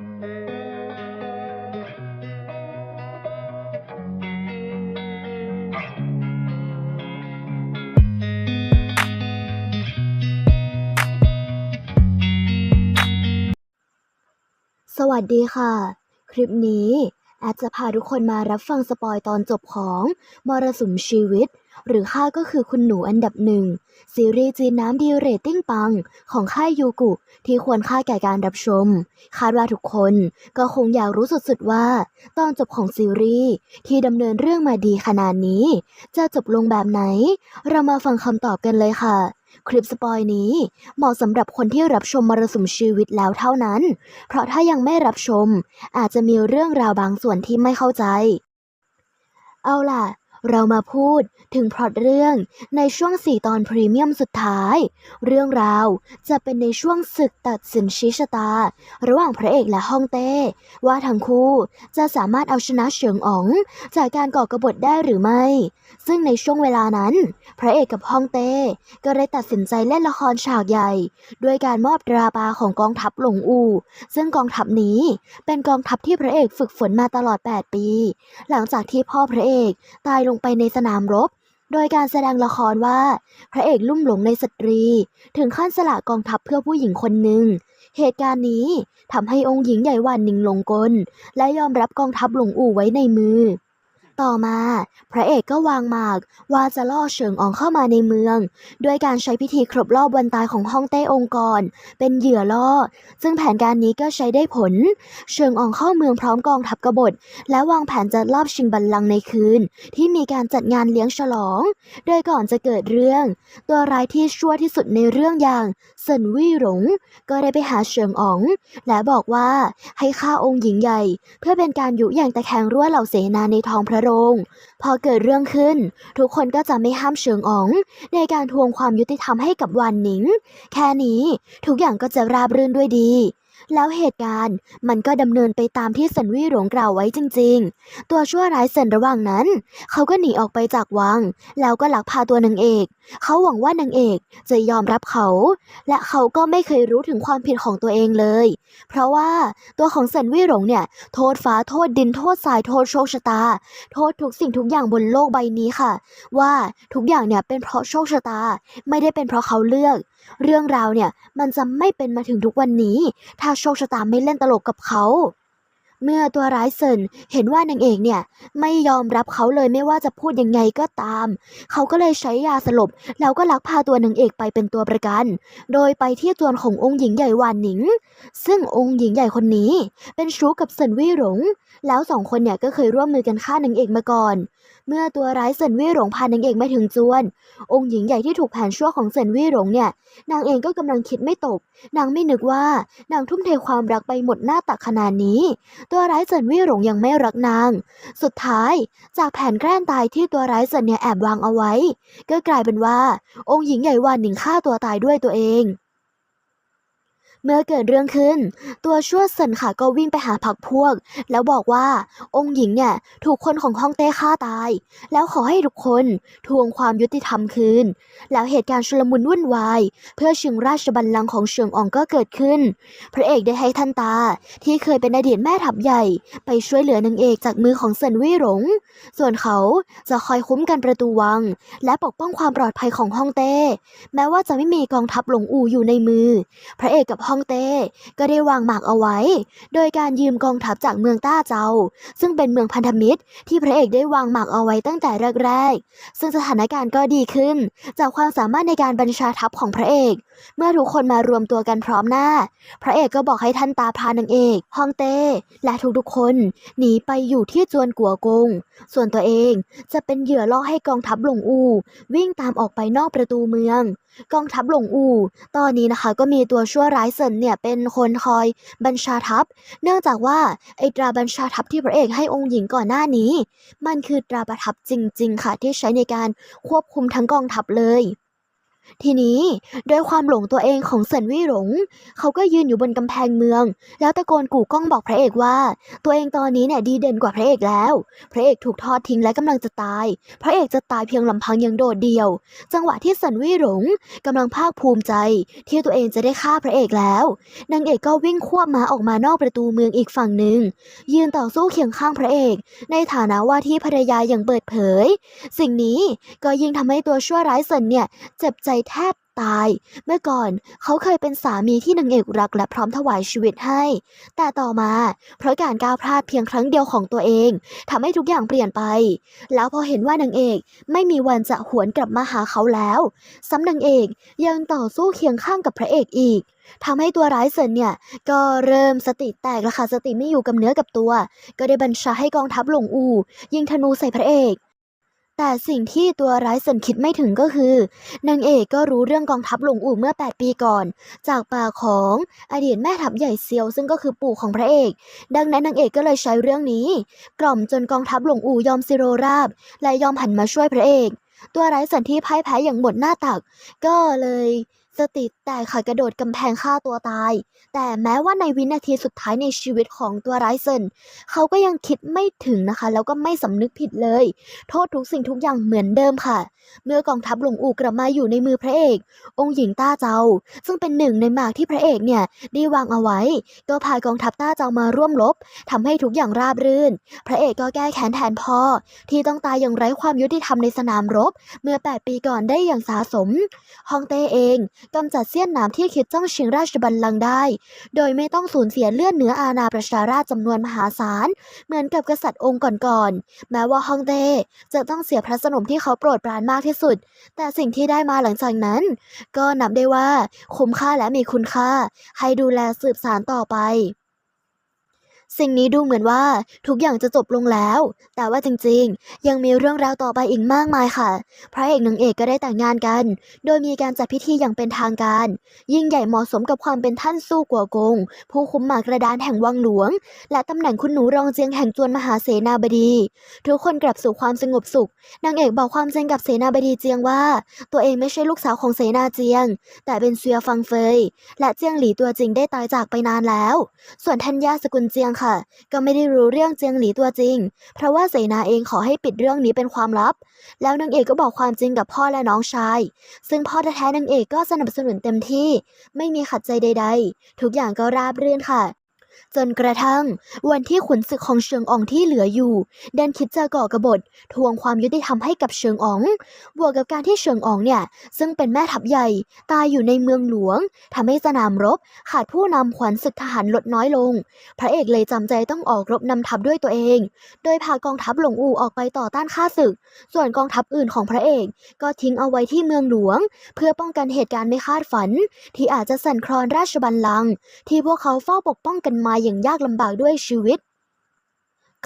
สวัสดีค่ะ คลิปนี้ แอดจะพาทุกคนมารับฟังสปอยตอนจบของ มรสุมชีวิต หรือค่าก็คือคุณหนูอันดับหนึ่ง ซีรีส์จีนน้ำดีเรตติ้งปัง ของค่ายยูกุที่ควรค่าแก่การรับชม คาดว่าทุกคนก็คงอยากรู้สุดๆว่า ตอนจบของซีรีส์ที่ดำเนินเรื่องมาดีขนาดนี้ จะจบลงแบบไหน เรามาฟังคำตอบกันเลยค่ะคลิปสปอยนี้เหมาะสำหรับคนที่รับชมมรสุมชีวิตแล้วเท่านั้น เพราะถ้ายังไม่รับชม อาจจะมีเรื่องราวบางส่วนที่ไม่เข้าใจ เอาล่ะ เรามาพูดถึงพล็อตเรื่องในช่วง 4 ตอนพรีเมียมสุดท้าย เรื่องราวจะเป็นในช่วงศึกตัดสินชี้ชะตา ระหว่างพระเอกและฮ่องเต้ ว่าทั้งคู่จะสามารถเอาชนะเฉิงอ๋อง จากการก่อกบฏได้หรือไม่ ซึ่งในช่วงเวลานั้น พระเอกกับฮ่องเต้ก็ได้ตัดสินใจเล่นละครฉากใหญ่ ด้วยการมอบตราปาของกองทัพหลงอู ซึ่งกองทัพนี้เป็นกองทัพที่พระเอกฝึกฝนมาตลอด 8 ปี หลังจากที่พ่อพระเอกตายลงงไปในสนามรบ โดยการแสดงละครว่า พระเอกลุ่มหลงในสตรี ถึงขั้นสละกองทัพเพื่อผู้หญิงคนหนึ่ง เหตุการณ์นี้ทำให้องค์หญิงใหญ่หวันหนิงหลงกล และยอมรับกองทัพหลงอู่ไว้ในมือ ต่อมา พระเอกก็วางหมากว่าจะล่อเฉิงอองเข้ามาในเมือง ด้วยการใช้พิธีครบรอบวันตายของฮ่องเต้องค์กร เป็นเหยื่อล่อ ซึ่งแผนการนี้ก็ใช้ได้ผล เฉิงอองเข้าเมืองพร้อมกองทัพกบฏ และวางแผนจะลอบชิงบัลลังก์ในคืน ที่มีการจัดงานเลี้ยงฉลอง โดยก่อนจะเกิดเรื่อง ตัวร้ายที่ชั่วที่สุดในเรื่องอย่างเซินวี่หลงก็ได้ไปหาเฉิงออง และบอกว่าให้ฆ่าองค์หญิงใหญ่ เพื่อเป็นการยุยงตะแคงรั่วเหล่าเสนาในท้องพระโรง พอเกิดเรื่องขึ้น ทุกคนก็จะไม่ห้ามเฉิงอ๋อง ในการทวงความยุติธรรมให้กับวานหนิง แค่นี้ทุกอย่างก็จะราบรื่นด้วยดี แล้วเหตุการณ์มันก็ดำเนินไปตามที่เซินวี่หลงกล่าวไว้จริง ๆ ตัวชั่วร้ายเซินระหว่างนั้น เขาก็หนีออกไปจากวัง แล้วก็หลักพาตัวนางเอก เขาหวังว่านางเอกจะยอมรับเขา และเขาก็ไม่เคยรู้ถึงความผิดของตัวเองเลย เพราะว่าตัวของเซินวี่หลงเนี่ยโทษฟ้าโทษดินโทษสายโทษโชคชะตา โทษทุกสิ่งทุกอย่างบนโลกใบนี้ค่ะ ว่าทุกอย่างเนี่ยเป็นเพราะโชคชะตาไม่ได้เป็นเพราะเขาเลือก เรื่องราวเนี่ยมันจะไม่เป็นมาถึงทุกวันนี้ ถ้าโชคชะตาไม่เล่นตลกกับเขา เมื่อตัวร้ายเซินเห็นว่านางเอกเนี่ยไม่ยอมรับเขาเลยไม่ว่าจะพูดยังไงก็ตาม เขาก็เลยใช้ยาสลบแล้วก็ลักพาตัวนางเอกไปเป็นตัวประกัน โดยไปที่จวนขององค์หญิงใหญ่หวานหนิง ซึ่งองค์หญิงใหญ่คนนี้ เป็นชู้กับเซินวี่หลงแล้วสองคนเนี่ยก็เคยร่วมมือกันฆ่านางเอกมาก่อน เมื่อตัวร้ายเซินวี่หลงพานางเอกมาถึงจวน องค์หญิงใหญ่ที่ถูกแผนชั่วของเซินวี่หลงเนี่ย นางเองก็กำลังคิดไม่ตก นางไม่นึกว่านางทุ่มเทความรักไปหมดหน้าตักขนาดนี้ ตัวร้ายเซินวี่หลงยังไม่รักนาง สุดท้าย จากแผนแกล้งตายที่ตัวร้ายเซินเนี่ยแอบวางเอาไว้ ก็กลายเป็นว่า องค์หญิงใหญ่วานหนิงฆ่าตัวตายด้วยตัวเอง เมื่อเกิดเรื่องขึ้น ตัวชั่วเซินค่ะก็วิ่งไปหาพักพวก แล้วบอกว่าองค์หญิงเนี่ยถูกคนของฮ่องเต้ฆ่าตาย แล้วขอให้ทุกคนทวงความยุติธรรมคืน แล้วเหตุการณ์ชุลมุนวุ่นวาย เพื่อชิงราชบัลลังก์ของเฉิงอองก็เกิดขึ้น พระเอกได้ให้ท่านตา ที่เคยเป็นอดีตแม่ทัพใหญ่ ไปช่วยเหลือนางเอกจากมือของเซินวี่หลง ส่วนเขาจะคอยคุ้มกันประตูวัง และปกป้องความปลอดภัยของฮ่องเต้ แม้ว่าจะไม่มีกองทัพหลงอูอยู่ในมือ พระเอกกับฮ่องเต้ ก็ได้วางหมากเอาไว้ โดยการยืมกองทัพจากเมืองต้าเจา ซึ่งเป็นเมืองพันธมิตร ที่พระเอกได้วางหมากเอาไว้ตั้งแต่แรกๆ ซึ่งสถานการณ์ก็ดีขึ้น จากความสามารถในการบัญชาทัพของพระเอก เมื่อทุกคนมารวมตัวกันพร้อมหน้า พระเอกก็บอกให้ท่านตาพานางเอกฮองเต้ และทุกๆคนหนีไปอยู่ที่จวนกัวกง ส่วนตัวเองจะเป็นเหยื่อล่อให้กองทัพหลงอูวิ่งตามออกไปนอกประตูเมือง กองทัพหลงอู ตอนนี้นะคะก็มีตัวชั่วร้ายเซินเนี่ยเป็นคนคอยบัญชาทัพ เนื่องจากว่าไอตราบัญชาทัพที่พระเอกให้องค์หญิงก่อนหน้านี้ มันคือตราประทับจริง ๆ ค่ะที่ใช้ในการควบคุมทั้งกองทัพเลย ทีนี้ด้วยความหลงตัวเองของเซินวี่หลง เขาก็ยืนอยู่บนกำแพงเมือง แล้วตะโกนกู่ก้องบอกพระเอกว่า ตัวเองตอนนี้เนี่ยดีเด่นกว่าพระเอกแล้ว พระเอกถูกทอดทิ้งและกำลังจะตาย พระเอกจะตายเพียงลำพังอย่างโดดเดี่ยว จังหวะที่เซินวี่หลงกำลังภาคภูมิใจ ที่ตัวเองจะได้ฆ่าพระเอกแล้วนางเอกก็วิ่งควบม้าออกมานอกประตูเมืองอีกฝั่งหนึ่งยืนต่อสู้เคียงข้างพระเอก ในฐานะว่าที่ภรรยาอย่างเปิดเผย สิ่งนี้ก็ยิ่งทำให้ตัวชั่วร้ายเซินเนี่ยเจ็บใจแทบตาย เมื่อก่อนเขาเคยเป็นสามีที่นางเอกรักและพร้อมถวายชีวิตให้ แต่ต่อมา เพราะการก้าวพลาดเพียงครั้งเดียวของตัวเองทำให้ทุกอย่างเปลี่ยนไป แล้วพอเห็นว่านางเอกไม่มีวันจะหวนกลับมาหาเขาแล้ว ซ้ำนางเอกยังต่อสู้เคียงข้างกับพระเอกอีกทำให้ตัวร้ายเซินเนี่ย ก็เริ่มสติแตกและค่ะสติไม่อยู่กับเนื้อกับตัว ก็ได้บัญชาให้กองทัพหลงอู ยิงธนูใส่พระเอก แต่สิ่งที่ตัวร้ายสันคิดไม่ถึงก็คือนางเอกก็รู้เรื่องกองทัพหลงอู่เมื่อ 8 ปีก่อน จากปากของอดีตแม่ทัพใหญ่เซียวซึ่งก็คือปู่ของพระเอก ดังนั้นนางเอกก็เลยใช้เรื่องนี้ กล่อมจนกองทัพหลงอู่ยอมซิโรราบ และยอมหันมาช่วยพระเอก ตัวร้ายสันที่พ่ายแพ้อย่างหมดหน้าตัก ก็เลย สติแตกค่ะกระโดดกำแพงฆ่าตัวตาย แต่แม้ว่าในวินาทีสุดท้ายในชีวิตของตัวไรเซนเขาก็ยังคิดไม่ถึงนะคะ แล้วก็ไม่สำนึกผิดเลย โทษทุกสิ่งทุกอย่างเหมือนเดิมค่ะ เมื่อกองทัพหลวงอู่กลับมาอยู่ในมือพระเอก องค์หญิงต้าเจ้า ซึ่งเป็นหนึ่งในหมากที่พระเอกเนี่ยได้วางเอาไว้ ก็พากองทัพต้าเจ้ามาร่วมรบทำให้ทุกอย่างราบรื่น พระเอกก็แก้แค้นแทนพ่อ ที่ต้องตายอย่างไร้ความยุติธรรมในสนามรบ เมื่อ 8 ปีก่อนได้อย่างสาสมฮองเต้เองกำจัดเสี้ยนน้ำที่คิดจ้องชิงราชบัลลังก์ได้ โดยไม่ต้องสูญเสียเลือดเนื้ออาณาประชาราชจำนวนมหาศาล เหมือนกับกษัตริย์องค์ก่อนๆ แม้ว่าฮองเต้จะต้องเสียพระสนมที่เขาโปรดปรานมากที่สุด แต่สิ่งที่ได้มาหลังจากนั้น ก็นับได้ว่าคุ้มค่าและมีคุณค่า ให้ดูแลสืบสานต่อไป สิ่งนี้ดูเหมือนว่าทุกอย่างจะจบลงแล้ว แต่ว่าจริงๆ ยังมีเรื่องราวต่อไปอีกมากมายค่ะพระเอกนางเอกก็ได้แต่งงานกัน โดยมีการจัดพิธีอย่างเป็นทางการ ยิ่งใหญ่เหมาะสมกับความเป็นท่านสู้กัวกง ผู้คุมหมากระดานแห่งวังหลวง และตำแหน่งคุณหนูรองเจียงแห่งจวนมหาเสนาบดี ทุกคนกลับสู่ความสงบสุขนางเอกบอกความจริงกับเสนาบดีเจียงว่า ตัวเองไม่ใช่ลูกสาวของเสนาเจียง แต่เป็นเซียฟังเฟย และเจียงหลีตัวจริงได้ตายจากไปนานแล้ว ส่วนทัญญาสกุลเจียงค่ะ ก็ไม่ได้รู้เรื่องเจียงหลีตัวจริง เพราะว่าเสนาเองขอให้ปิดเรื่องนี้เป็นความลับ แล้วนางเอกก็บอกความจริงกับพ่อและน้องชาย ซึ่งพ่อแท้ๆนางเอกก็สนับสนุนเต็มที่ ไม่มีขัดใจใด ๆ ทุกอย่างก็ราบรื่นค่ะ จนกระทั่ง วันที่ขุนศึกของเชิงอองที่เหลืออยู่ดันคิดจะก่อกบฏทวงความยุติธรรมให้กับเชิงออง บวกกับการที่เชิงอองเนี่ย ซึ่งเป็นแม่ทัพใหญ่ ตายอยู่ในเมืองหลวงทำให้สนามรบ ขาดผู้นำขวัญศึกทหารลดน้อยลง พระเอกเลยจำใจต้องออกรบนำทัพด้วยตัวเอง โดยพากองทัพหลงอูออกไปต่อต้านข้าศึก ส่วนกองทัพอื่นของพระเอก ก็ทิ้งเอาไว้ที่เมืองหลวง เพื่อป้องกันเหตุการณ์ไม่คาดฝัน ที่อาจจะสั่นคลอนราชบัลลังก์ที่พวกเขาเฝ้าปกป้องกันมาอย่างยากลำบากด้วยชีวิต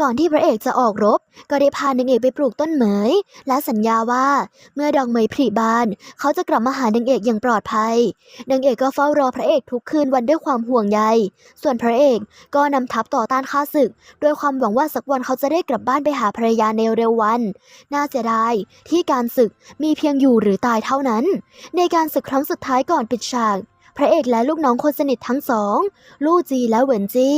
ก่อนที่พระเอกจะออกรบ ก็ได้พานางเอกไปปลูกต้นเหมย และสัญญาว่าเมื่อดอกเหมยผลิบาน เขาจะกลับมาหานางเอกอย่างปลอดภัยนางเอกก็เฝ้ารอพระเอกทุกคืนวันด้วยความห่วงใย ส่วนพระเอกก็นำทัพต่อต้านข้าศึก ด้วยความหวังว่าสักวันเขาจะได้กลับบ้านไปหาภรรยาในเร็ววัน น่าเสียดายที่การศึกมีเพียงอยู่หรือตายเท่านั้น ในการศึกครั้งสุดท้ายก่อนปิดฉาก พระเอกและลูกน้องคนสนิททั้งสอง ลู่จีและเหวินจี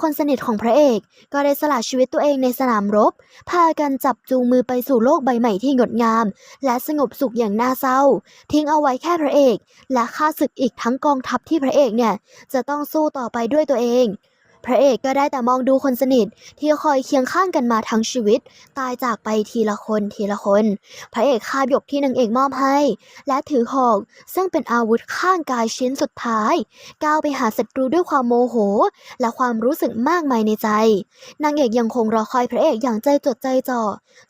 คนสนิทของพระเอก ก็ได้สละชีวิตตัวเองในสนามรบ พากันจับจูงมือไปสู่โลกใบใหม่ที่งดงาม และสงบสุขอย่างน่าเศร้า ทิ้งเอาไว้แค่พระเอก และข้าศึกอีกทั้งกองทัพที่พระเอกเนี่ยจะต้องสู้ต่อไปด้วยตัวเอง พระเอกก็ได้แต่มองดูคนสนิทที่คอยเคียงข้างกันมาทั้งชีวิต ตายจากไปทีละคนทีละคน พระเอกคาบหยกที่นางเอกมอบให้ และถือหอกซึ่งเป็นอาวุธข้างกายชิ้นสุดท้าย ก้าวไปหาศัตรูด้วยความโมโห และความรู้สึกมากมายในใจ นางเอกยังคงรอคอยพระเอกอย่างใจจดใจจ่อ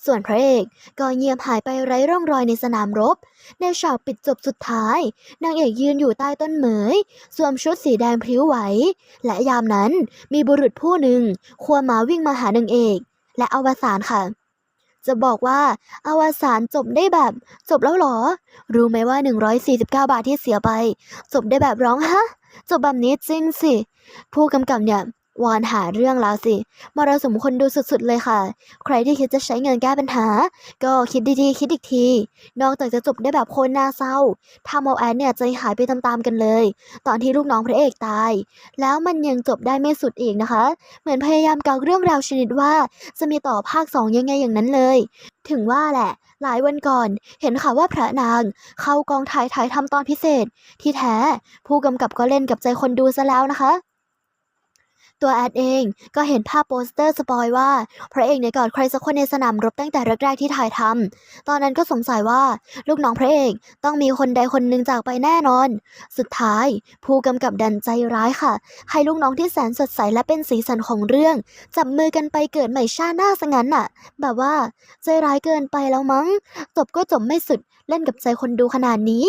ส่วนพระเอกก็เงียบหายไปไร้ร่องรอยในสนามรบ ในฉากปิดจบสุดท้าย นางเอกยืนอยู่ใต้ต้นเหมยสวมชุดสีแดงพริ้วไหว และยามนั้นมีบุรุษผู้หนึ่งควม้าวิ่งมาหานางเอก และอวสานค่ะ จะบอกว่าอวสานจบได้แบบจบแล้วหรอ รู้ไหมว่า 149 บาทที่เสียไป จบได้แบบร้องฮะ จบแบบนี้จริงสิ ผู้กำกับเนี่ย วอนหาเรื่องแล้วสิมรสุมคนดูสุดๆเลยค่ะ ใครที่คิดจะใช้เงินแก้ปัญหา ก็คิดดีๆ คิดอีกที นอกจากจะจบได้แบบโคนน่าเศร้าทำเอาแอนเนี่ยใจหายไปตามๆกันเลย ตอนที่ลูกน้องพระเอกตาย แล้วมันยังจบได้ไม่สุดอีกนะคะ เหมือนพยายามเกาเรื่องราวชนิดว่าจะมีต่อภาคสองยังไงอย่างนั้นเลย ถึงว่าแหละ หลายวันก่อน เห็นข่าวว่าพระนาง เข้ากองถ่ายถ่ายทำตอนพิเศษ ที่แท้ ผู้กำกับก็เล่นกับใจคนดูซะแล้วนะคะ ตัวแอดเองก็เห็นภาพโปสเตอร์สปอยว่า พระเอกเนี่ยกอดใครสักคนในสนามรบตั้งแต่แรกๆที่ถ่ายทำตอนนั้นก็สงสัยว่าลูกน้องพระเอกต้องมีคนใดคนหนึ่งจากไปแน่นอน สุดท้าย ผู้กำกับดันใจร้ายค่ะ ให้ลูกน้องที่แสนสดใสและเป็นสีสันของเรื่อง จับมือกันไปเกิดใหม่ชาหน้าซะงั้นน่ะ แบบว่าใจร้ายเกินไปแล้วมั้ง จบก็จบไม่สุดเล่นกับใจคนดูขนาดนี้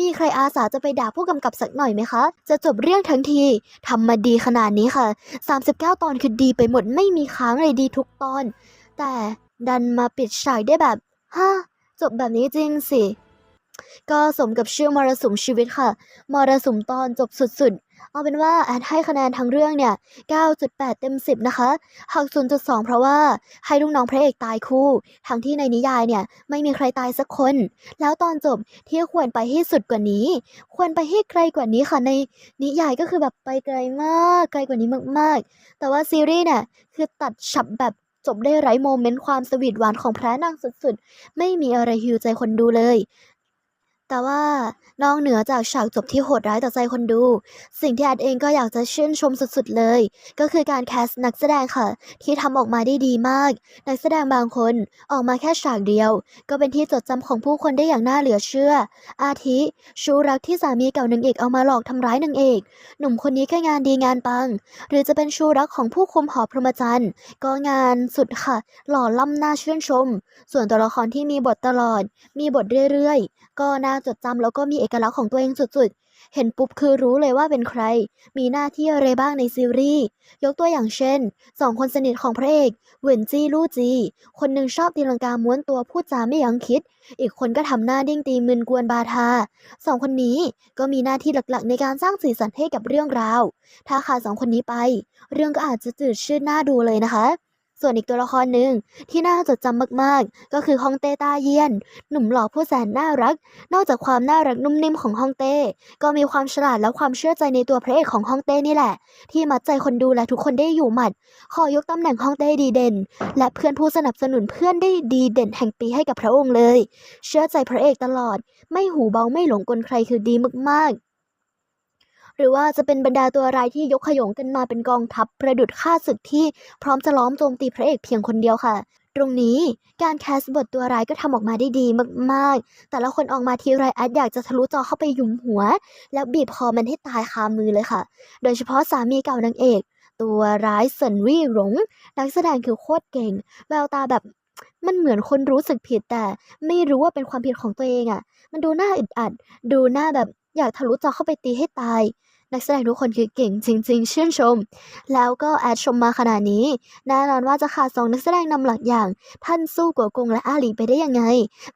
มีใครอาสาจะไปด่าผู้กำกับสักหน่อยไหมคะ จะจบเรื่องทั้งทีทำมาดีขนาดนี้ค่ะ 39 ตอนคือดีไปหมดไม่มีค้างเลยดีทุกตอน แต่ดันมาปิดฉากได้แบบฮะจบแบบนี้จริงสิ ก็สมกับชื่อมรสุมชีวิตค่ะ มรสุมตอนจบสุดๆ เอาเป็นว่าแอดให้คะแนนทั้งเรื่องเนี่ย 9.8 เต็ม 10 นะคะหัก0.2 เพราะว่าให้ลูกน้องพระเอกตายคู่ ทั้งที่ในนิยายเนี่ยไม่มีใครตายสักคน แล้วตอนจบที่ควรไปให้สุดกว่านี้ ควรไปให้ไกลกว่านี้ค่ะในนิยายก็คือแบบไปไกลมาก ไกลกว่านี้มากๆ แต่ว่าซีรีส์เนี่ยคือตัดฉับแบบจบได้ไร้โมเมนต์ความสวีทหวานของพระนางสุดๆ ไม่มีอะไรฮิวใจคนดูเลย แต่ว่านอกเหนือจากฉากจบที่โหดร้ายต่อใจคนดู สิ่งที่แอดเองก็อยากจะชื่นชมสุดๆเลย ก็คือการแคสต์นักแสดงค่ะ ที่ทำออกมาได้ดีมาก นักแสดงบางคนออกมาแค่ฉากเดียว ก็เป็นที่จดจำของผู้คนได้อย่างน่าเหลือเชื่อ อาทิชูรักที่สามีเก่านางเอกเอามาหลอกทำร้ายนางเอก หนุ่มคนนี้ก็งานดีงานปัง หรือจะเป็นชูรักของผู้คุมหอพรหมจรรย์ก็งานสุดค่ะ หล่อล่ำน่าชื่นชม ส่วนตัวละครที่มีบทตลอด มีบทเรื่อยๆ ก็น่าจดจำแล้วก็มีเอกลักษณ์ของตัวเองสุดๆ เห็นปุ๊บคือรู้เลยว่าเป็นใคร มีหน้าที่อะไรบ้างในซีรีส์ ยกตัวอย่างเช่นสองคนสนิทของพระเอกเหวินจี้ลู่จี คนหนึ่งชอบตีลังกาม้วนตัวพูดจาไม่ยั้งคิด อีกคนก็ทำหน้าดิ้งตีมึนกวนบาทาสองคนนี้ก็มีหน้าที่หลักๆ ในการสร้างสีสันให้กับเรื่องราว ถ้าขาดสองคนนี้ไป เรื่องก็อาจจะจืดชืดน่าดูเลยนะคะ ส่วนอีกตัวละครหนึ่งที่น่าจดจำมากๆ ก็คือฮองเต้ต้าเยียน หนุ่มหล่อผู้แสนน่ารัก นอกจากความน่ารักนุ่มนิ่มของฮองเต้ ก็มีความฉลาดและความเชื่อใจในตัวพระเอกของฮองเต้นี่แหละ ที่มัดใจคนดูและทุกคนได้อยู่หมัด ขอยกตำแหน่งฮองเต้ดีเด่น และเพื่อนผู้สนับสนุนเพื่อนได้ดีเด่นแห่งปีให้กับพระองค์เลย เชื่อใจพระเอกตลอด ไม่หูเบาไม่หลงกลใครคือดีมากๆ หรือว่าจะเป็นบรรดาตัวร้ายที่ยกขยงกันมาเป็นกองทัพประดุดข้าศึกที่พร้อมจะล้อมโจมตีพระเอกเพียงคนเดียวค่ะ ตรงนี้การแคสบทตัวร้ายก็ทำออกมาได้ดีมากๆ แต่ละคนออกมาทีไรแอดอยากจะทะลุจอเข้าไปยุมหัว แล้วบีบคอมันให้ตายคามือเลยค่ะ โดยเฉพาะสามีเก่านางเอก ตัวร้ายเซินวี่หลงนักแสดงคือโคตรเก่ง แววตาแบบมันเหมือนคนรู้สึกผิดแต่ไม่รู้ว่าเป็นความผิดของตัวเองอะ่ะ มันดูหน่าอึดอัด ดูหน้าแบบ อยากทะลุจอเข้าไปตีให้ตาย นักแสดงทุกคนคือเก่งจริง ๆ ชื่นชม แล้วก็แอดชมมาขนาดนี้แน่นอนว่าจะขาดสองนักแสดงนำหลักอย่าง ท่านสู้กัวกงและอาหลีไปได้ยังไง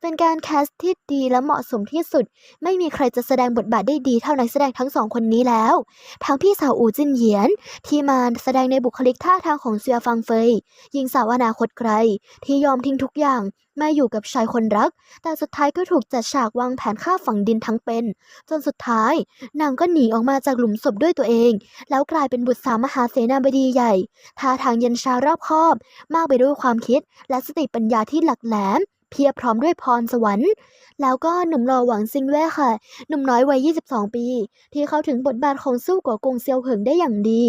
เป็นการแคสที่ดีและเหมาะสมที่สุด ไม่มีใครจะแสดงบทบาทได้ดีเท่านักแสดงทั้งสองคนนี้แล้ว ทั้งพี่สาวอูจินเหยียน ที่มาแสดงในบุคลิกท่าทางของเซียฟังเฟยหญิงสาวอนาคตไกล ที่ยอมทิ้งทุกอย่างมาอยู่กับชายคนรัก แต่สุดท้ายก็ถูกจัดฉากวางแผนฆ่าฝังดินทั้งเป็น จนสุดท้ายนางก็หนีออกมาจากหลุมมศพด้วยตัวเอง แล้วกลายเป็นบุตรสาวมหาเสนาบดีใหญ่ท่าทางเย็นชารอบคอบ มากไปด้วยความคิด และสติปัญญาที่หลักแหลม เพียบพร้อมด้วยพรสวรรค์ แล้วก็หนุ่มหล่อหวังซิงเว่ค่ะ หนุ่มน้อยวัย 22 ปี ที่เข้าถึงบทบาทของสู้กัวกงเซียวเหิงได้อย่างดี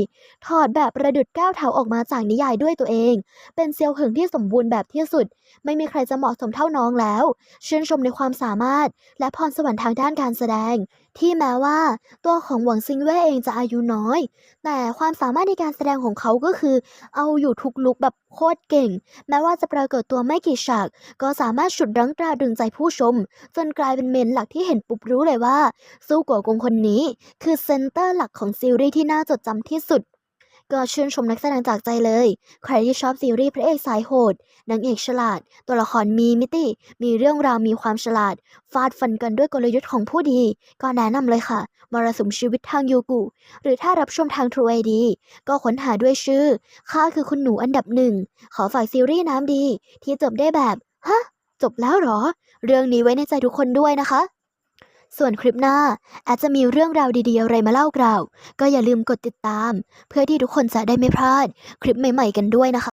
ถอดแบบประดุดก้าวเท้าออกมาจากนิยายด้วยตัวเอง เป็นเซียวเหิงที่สมบูรณ์แบบที่สุด ไม่มีใครจะเหมาะสมเท่าน้องแล้วชื่นชมในความสามารถ และพรสวรรค์ทางด้านการแสดงที่แม้ว่าตัวของหวังซิงเว่เองจะอายุน้อย แต่ความสามารถในการแสดงของเขาก็คือ เอาอยู่ทุกลุกแบบโคตรเก่ง แม้ว่าจะปรากฏตัวไม่กี่ฉาก ก็สามารถฉุดรั้งตราดึงใจผู้ชม จนกลายเป็นเมนหลักที่เห็นปุ๊บรู้เลยว่า ซู่กัวกงคนนี้ คือเซนเตอร์หลักของซีรีส์ที่น่าจดจำที่สุด ก็ชื่นชมนักแสดงจากใจเลย ใครที่ชอบซีรีส์พระเอกสายโหดนางเอกฉลาด ตัวละครมีมิติ มีเรื่องราวมีความฉลาด ฟาดฟันกันด้วยกลยุทธ์ของผู้ดี ก็แนะนำเลยค่ะ มรสุมชีวิตทางยูกุ หรือถ้ารับชมทาง True ID ก็ค้นหาด้วยชื่อข้าคือคุณหนูอันดับหนึ่ง ขอฝากซีรีส์น้ำดี ที่จบได้แบบ ฮะ จบแล้วหรอ เรื่องนี้ไว้ในใจทุกคนด้วยนะคะ ส่วนคลิปหน้าอาจจะมีเรื่องราวดีๆอะไรมาเล่ากล่าว ก็อย่าลืมกดติดตาม เพื่อที่ทุกคนจะได้ไม่พลาดคลิปใหม่ ๆ กันด้วยนะคะ